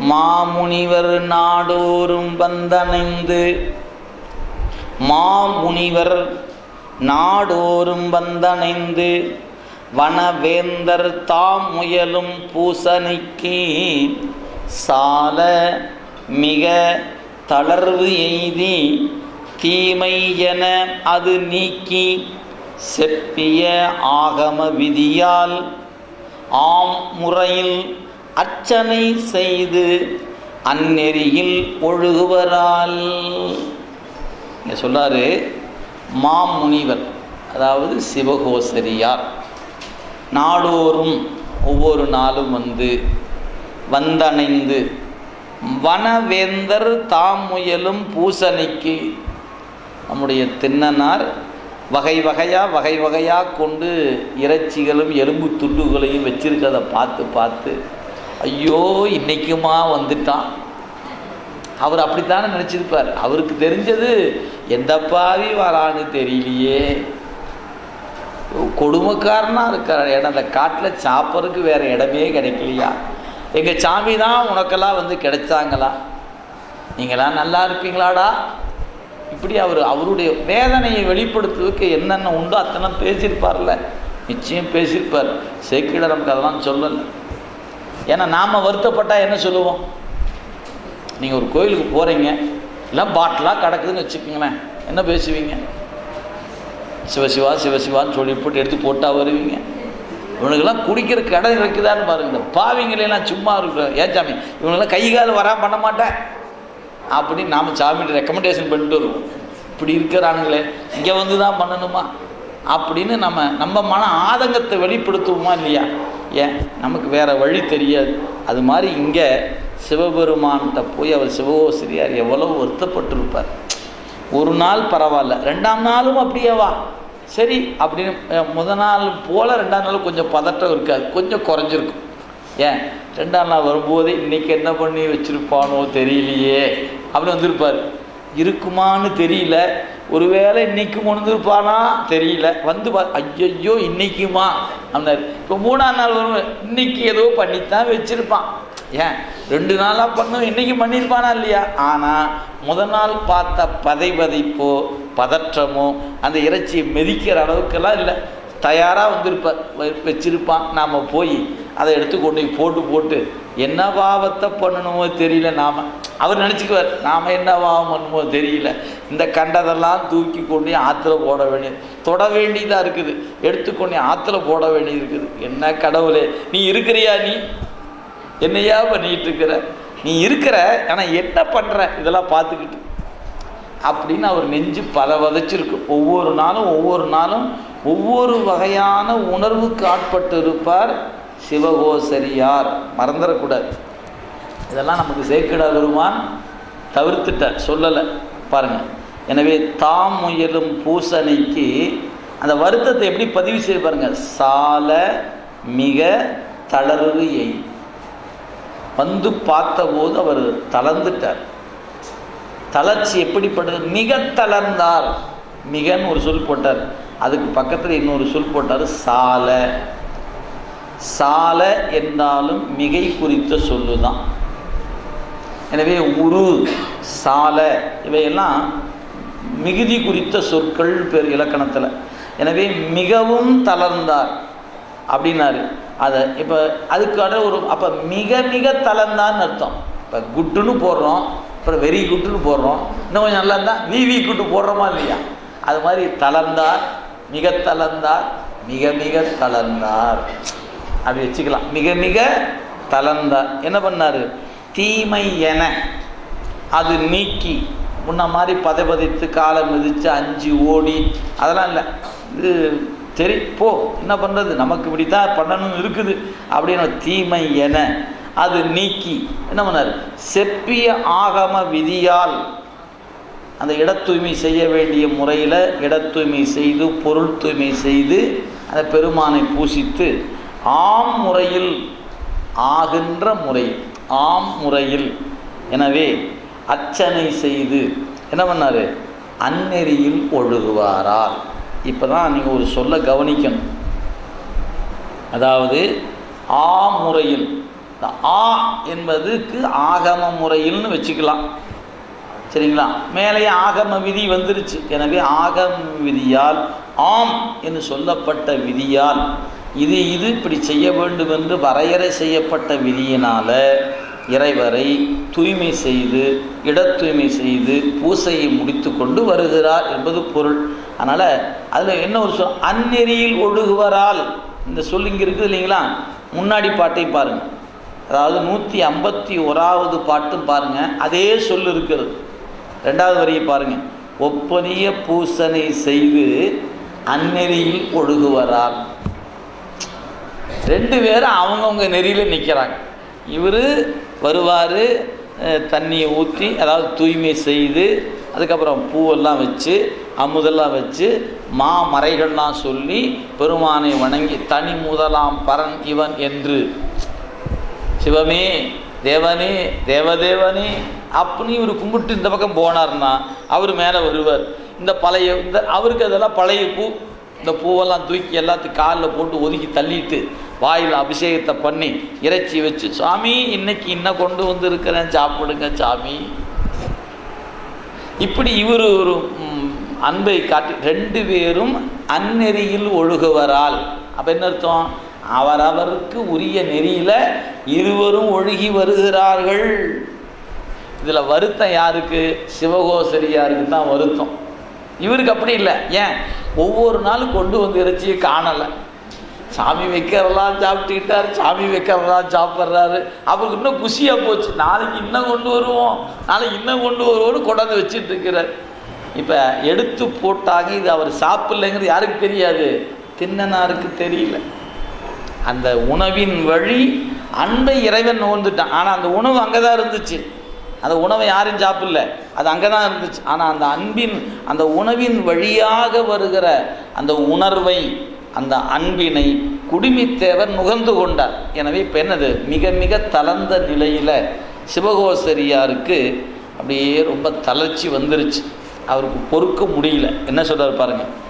மாமுனிவர் நாடோறும் வந்தணைந்து. மாமுனிவர் நாடோறும் வந்தணைந்து. வனவேந்தர் தாம் முயலும் பூசணிக்கு சால மிக தளர்வு எய்தி தீமை என அது நீக்கி செப்பிய ஆகம விதியால் ஆம் முறையில் அர்ச்சனை செய்து அந்நெறியில் ஒழுகுவரால். இங்கே சொல்றாரு மாமுனிவர் அதாவது சிவகோசரியார். நாடோறும் ஒவ்வொரு நாளும் வந்து வந்தணைந்து வனவேந்தர் தாம் முயலும் பூசணிக்கு. நம்முடைய தின்னனார் வகை வகையாக வகை வகையாக கொண்டு இறைச்சிகளும் எலும்பு துண்டுகளையும் வச்சிருக்கதை பார்த்து பார்த்து ஐயோ இன்னைக்குமா வந்துட்டான். அவர் அப்படித்தானே நினச்சிருப்பார். அவருக்கு தெரிஞ்சது எந்த பாவி வரான்னு தெரியலையே. கொடுமைக்காரனாக இருக்கார். ஏன்னா அந்த காட்டில் சாப்பிட்றதுக்கு வேறு இடமே கிடைக்கலையா? எங்கள் சாமி தான் உனக்கெல்லாம் வந்து கிடைச்சாங்களா? நீங்களாம் நல்லா இருப்பீங்களாடா? இப்படி அவர் அவருடைய வேதனையை வெளிப்படுத்துவதற்கு என்னென்ன உண்டோ அத்தனை பேசியிருப்பார்ல. நிச்சயம் பேசியிருப்பார். சேக்கிட நமக்கு அதெல்லாம் சொல்லலை. ஏன்னா நாம் வருத்தப்பட்டால் என்ன சொல்லுவோம்? நீங்கள் ஒரு கோயிலுக்கு போகிறீங்க இல்லை பாட்டிலாக கிடக்குதுன்னு வச்சுக்கோங்களேன். என்ன பேசுவீங்க? சிவசிவா சிவசிவான்னு சொல்லி போட்டு எடுத்து போட்டால் வருவீங்க. இவனுக்கெல்லாம் குடிக்கிற கடை இருக்குதான்னு பாருங்க. இந்த பாவிங்களெல்லாம் சும்மா இருக்கிற ஏன் சாமி இவனுக்கெல்லாம் கை கால் வரா பண்ண மாட்டேன். அப்படின்னு நாம் சாமிட்டு ரெக்கமெண்டேஷன் பண்ணிட்டு வருவோம். இப்படி இருக்கிறானுங்களே இங்கே வந்து தான் பண்ணணுமா? அப்படின்னு நம்ம நம்ம மன ஆதங்கத்தை வெளிப்படுத்துவோமா இல்லையா? ஏன்? நமக்கு வேறு வழி தெரியாது. அது மாதிரி இங்கே சிவபெருமான்கிட்ட போய் அவர் சிவகோசிரியார் எவ்வளோ வருத்தப்பட்டிருப்பார். ஒரு நாள் பரவாயில்ல ரெண்டாம் நாளும் அப்படியே வா. சரி அப்படின்னு முத நாள் போல் ரெண்டாம் நாள் கொஞ்சம் பதட்டம் இருக்காது கொஞ்சம் குறைஞ்சிருக்கும். ஏன்? ரெண்டாம் நாள் வரும்போது இன்றைக்கி என்ன பண்ணி வச்சிருப்பானோ தெரியலையே அப்படின்னு வந்திருப்பார். இருக்குமான்னு தெரியல. ஒருவேளை இன்னைக்கு கொண்டிருப்பானா தெரியல. வந்து பா ஐயையோ இன்னைக்குமா? அப்படின்னாரு இப்போ மூணாம் நாள் வரும் இன்னைக்கு ஏதோ பண்ணித்தான் வச்சிருப்பான். ஏன்? ரெண்டு நாளாக பண்ணும் இன்னைக்கு பண்ணியிருப்பானா இல்லையா? ஆனால் முத நாள் பார்த்த பதை பதைப்போ பதற்றமோ அந்த இறைச்சியை மிதிக்கிற அளவுக்கெல்லாம் இல்லை. தயாராக வந்திருப்பார் வ- வச்சிருப்பான். நாம் போய் அதை எடுத்து கொண்டு போய் போட்டு போட்டு என்ன பாவத்தை பண்ணணுமோ தெரியல. நாம் அவர் நினச்சிக்குவார் நாம் என்ன தெரியல. இந்த கண்டதெல்லாம் தூக்கி கொண்டு ஆற்றுல போட வேண்டியது தொட வேண்டியதாக இருக்குது. எடுத்துக்கொண்டு ஆற்றுல போட வேண்டியது இருக்குது. என்ன கடவுளே நீ இருக்கிறியா நீ? என்னையா பண்ணிகிட்டு இருக்கிற நீ இருக்கிற ஆனால் என்ன பண்ணுற இதெல்லாம் பார்த்துக்கிட்டு. அப்படின்னு அவர் நெஞ்சு பல வதைச்சிருக்கு. ஒவ்வொரு நாளும் ஒவ்வொரு நாளும் ஒவ்வொரு வகையான உணர்வுக்கு ஆட்பட்டு இருப்பார் சிவகோசரியார். மறந்துடக்கூடாது இதெல்லாம் நமக்கு சேர்க்கடா பெருமான் தவிர்த்துட்டார் சொல்லலை. பாருங்கள் எனவே தாம் முயலும் பூசணிக்கு அந்த வருத்தத்தை எப்படி பதிவு செய்து பாருங்க? சால மிக தளர்வு எய். வந்து பார்த்தபோது அவர் தளர்ந்துட்டார். தளர்ச்சி எப்படிப்பட்டது? மிக தளர்ந்தார். மிகன்னு ஒரு சொல் போட்டார். அதுக்கு பக்கத்தில் இன்னொரு சொல் போட்டார் சால. சால என்றாலும் மிகை குறித்த சொல்லு தான் எனவே உரு சாலை இவையெல்லாம் மிகுதி குறித்த சொற்கள் பெரு இலக்கணத்தில். எனவே மிகவும் தளர்ந்தார் அப்படின்னாரு. அதை இப்போ அதுக்கான ஒரு அப்போ மிக மிக தளர்ந்தான்னு அர்த்தம். இப்போ குட்டுன்னு போடுறோம் அப்புறம் வெரி குட்டுன்னு போடுறோம். இன்னும் கொஞ்சம் நல்லா இருந்தால் வி குட்டு போடுறோமா இல்லையா? அது மாதிரி தளர்ந்தார் மிக தளர்ந்தார் மிக மிக தளர்ந்தார். அப்படி வச்சுக்கலாம். மிக மிக தளர்ந்தார். என்ன பண்ணார்? தீமை என அது நீக்கி முன்ன மாதிரி பதைபதைத்து காலை மிதித்து அஞ்சு ஓடி அதெல்லாம் இல்லை. இது சரி போ என்ன பண்ணுறது நமக்கு இப்படி தான் பண்ணணும்னு இருக்குது. அப்படின்னு தீமை என அது நீக்கி என்ன பண்ணார்? செப்பிய ஆகம விதியால் அந்த இட தூய்மை செய்ய வேண்டிய முறையில் இட தூய்மை செய்து பொருள் தூய்மை செய்து அந்த பெருமானை பூசித்து ஆம் முறையில் ஆகின்ற முறையில் ஆம் முறையில். எனவே அர்ச்சனை செய்து என்ன பண்ணார்? அந்நெறியில் ஒழுகுவாரால். இப்போ தான் நீங்கள் ஒரு சொல்ல கவனிக்கணும். அதாவது ஆ முறையில் இந்த ஆ என்பதுக்கு ஆகம முறையில்னு வச்சுக்கலாம். சரிங்களா? மேலேயே ஆகம விதி வந்துருச்சு. எனவே ஆகம விதியால் ஆம் என்று சொல்லப்பட்ட விதியால் இது இது இப்படி செய்ய வேண்டும் என்று வரையறை செய்யப்பட்ட விதியினால இறைவரை தூய்மை செய்து இட தூய்மை செய்து பூசையை முடித்து கொண்டு வருகிறார் என்பது பொருள். அதனால் அதில் என்ன ஒரு சொல் அந்நெறியில் ஒழுகுவரால். இந்த சொல் இங்கே இருக்குது இல்லைங்களா? முன்னாடி பாட்டை பாருங்கள் அதாவது நூற்றி ஐம்பத்தி ஓராவது பாட்டும் பாருங்கள் அதே சொல் இருக்கிறது ரெண்டாவது வரியை பாருங்கள் ஒப்பனிய பூசனை செய்து அந்நெறியில் ஒழுகுவரால். ரெண்டு பேரும் அவங்கவுங்க நெறியில் நிற்கிறாங்க இவர் வருவார் தண்ணியை ஊற்றி அதாவது தூய்மை செய்து அதுக்கப்புறம் பூவெல்லாம் வச்சு அமுதெல்லாம் வச்சு மா மறைகள்லாம் சொல்லி பெருமானை வணங்கி தனி முதலாம் பரன் இவன் என்று. சிவமே தேவனே தேவதேவனே அப்படின்னு இவர் கும்பிட்டு இந்த பக்கம் போனார்னா அவர் மேலே வருவார். இந்த பழைய இந்த அவருக்கு அதெல்லாம் பழைய பூ இந்த பூவெல்லாம் தூக்கி எல்லாத்தையும் காலில் போட்டு ஒதுக்கி தள்ளிட்டு வாயில் அபிஷேகத்தை பண்ணி இறைச்சி வச்சு சாமி இன்னைக்கு இன்னும் கொண்டு வந்திருக்கிறேன் சாப்பிடுங்க சாமி. இப்படி இவர் ஒரு அன்பை காட்டி ரெண்டு பேரும் அந்நெறியில் ஒழுகுவரால். அப்போ என்ன அர்த்தம்? அவரவருக்கு உரிய நெறியில் இருவரும் ஒழுகி வருகிறார்கள். இதில் வருத்தம் யாருக்கு? சிவகோசரியாருக்கு தான் வருத்தம். இவருக்கு அப்படி இல்லை. ஏன்? ஒவ்வொரு நாளும் கொண்டு வந்து இறைச்சியை காணலை. சாமி வைக்கிறதெல்லாம் சாப்பிட்டுக்கிட்டார் சாமி வைக்கிறதெல்லாம் சாப்பிட்றாரு. அவருக்கு இன்னும் குஷியாக போச்சு. நாளைக்கு இன்னும் கொண்டு வருவோம் நாளைக்கு இன்னும் கொண்டு வருவோம்னு கொண்டாந்து வச்சுட்டு இருக்கிறார். இப்போ எடுத்து போட்டாங்க இது அவர் சாப்பிட்லைங்கிறது யாருக்கு தெரியாது? தின்னனாருக்கு தெரியல. அந்த உணவின் வழி அன்பை இறைவன் நோந்துட்டான் ஆனால் அந்த உணவு அங்கே தான் இருந்துச்சு. அந்த உணவை யாரும் சாப்பிடல. அது அங்கே தான் இருந்துச்சு. ஆனால் அந்த அன்பின் அந்த உணவின் வழியாக வருகிற அந்த உணர்வை அந்த அன்பினை குடிமித்தேவர் நுகர்ந்து கொண்டார். எனவே இப்போ என்னது? மிக மிக தளர்ந்த நிலையில் சிவகோசரியாருக்கு அப்படியே ரொம்ப தளர்ச்சி வந்துருச்சு. அவருக்கு பொறுக்க முடியல. என்ன சொல்கிறார் பாருங்கள்